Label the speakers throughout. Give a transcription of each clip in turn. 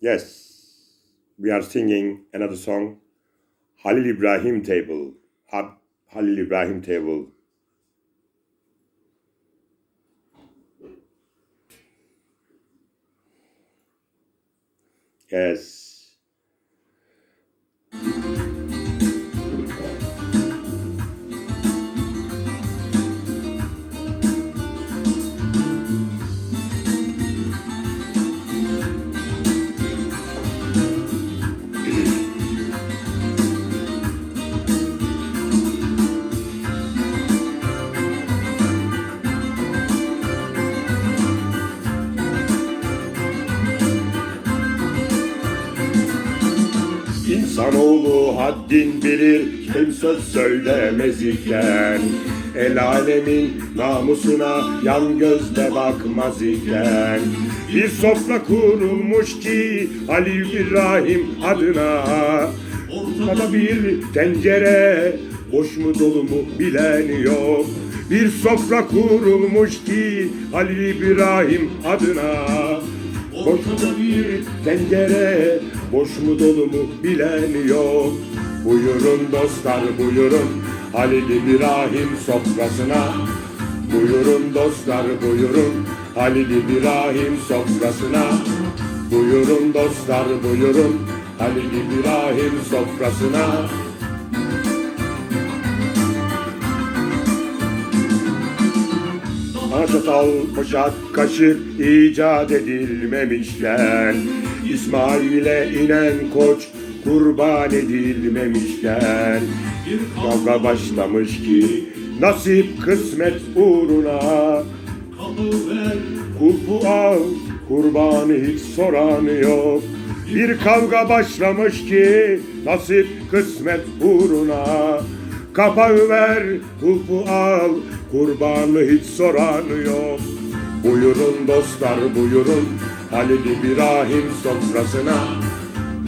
Speaker 1: Yes, we are singing another song, Halil Ibrahim Table. Ha- Halil Ibrahim Table. Yes. İnsanoğlu haddin bilir kim söz söylemez iken. El alemin namusuna yan gözle bakmaz iken. Bir sofra kurulmuş ki Ali İbrahim adına. Ortada bir tencere boş mu dolu mu bilen yok. Bir sofra kurulmuş ki Ali İbrahim adına Ortada bir tencere boş mu dolu mu bilen yok. Buyurun dostlar buyurun. Halil İbrahim sofrasına. Buyurun dostlar buyurun. Halil İbrahim sofrasına. Buyurun dostlar buyurun. Halil İbrahim sofrasına Çatal, bıçak, kaşık icat edilmemişken İsmail'e inen koç kurban edilmemişken Bir kavga başlamış ki nasip kısmet uğruna Kulpu al, kurbanı hiç soran yok. Bir kavga başlamış ki nasip kısmet uğruna Kapağı ver, kulpu al, kurbanı hiç soran yok. Buyurun dostlar buyurun, Halil İbrahim sofrasına.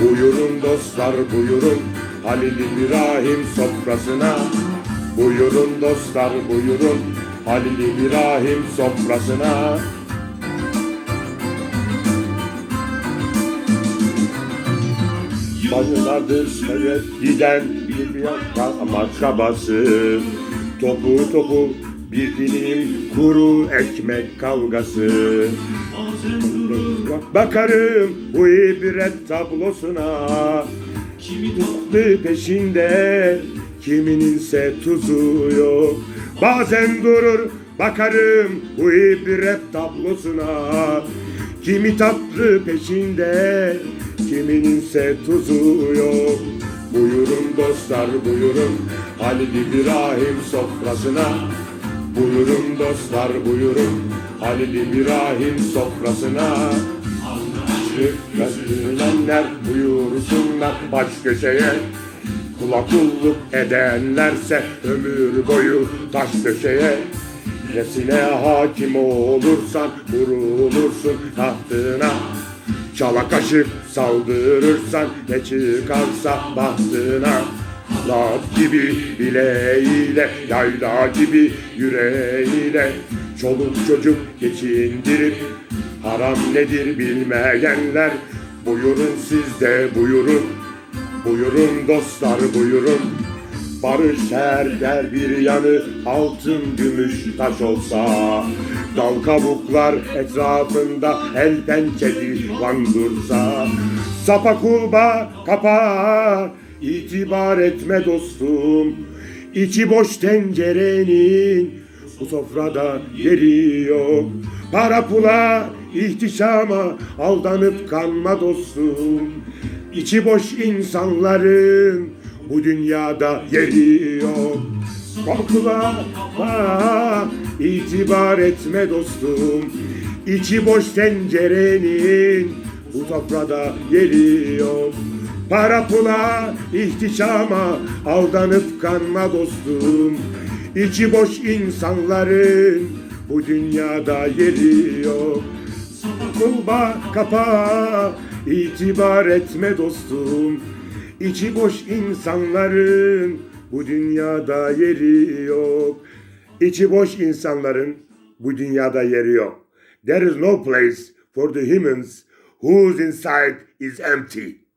Speaker 1: Buyurun dostlar buyurun, Halil İbrahim sofrasına. Buyurun dostlar buyurun, Halil İbrahim sofrasına. Bacılardır köye giden bir makrabası Topu topu bir dilim kuru ekmek kavgası. Bakarım bu ibret tablosuna. Kimi tatlı peşinde Kimininse tuzu yok. Bazen durur bakarım bu ibret tablosuna. Kimi tatlı peşinde Kimininse tuzu yok Buyurun dostlar buyurun. Halil İbrahim sofrasına. Buyurun dostlar buyurun. Halil İbrahim sofrasına. Şükretlenler buyursunlar baş köşeye. Kula kulluk edenlerse ömür boyu taş döşeye Nesine hakim olursan vurulursun tahtına Çala kaşık saldırırsan ne çıkarsa bahtına. Lat gibi bileğiyle, yayla gibi yüreğiyle Çoluk çocuk geçindirip haram nedir bilmeyenler. Buyurun siz de buyurun, buyurun dostlar buyurun. Barış her yer bir yanı altın gümüş taş olsa Dal kabuklar etrafında el pençe divan dursa Sapa kulba kapa itibar etme dostum. İçi boş tencerenin bu sofrada yeri yok. Para pula ihtişama aldanıp kanma dostum. İçi boş insanların bu dünyada yeri yok. Korkula ha, itibar etme dostum İçi boş tencerenin bu sofrada yeri yok. Para pula ihtişama aldanıp kanma dostum. İçi boş insanların bu dünyada yeri yok. Kulba kapa itibar etme dostum. İçi boş insanların bu dünyada yeri yok. İçi boş insanların bu dünyada yeri yok. There is no place for the humans whose inside is empty.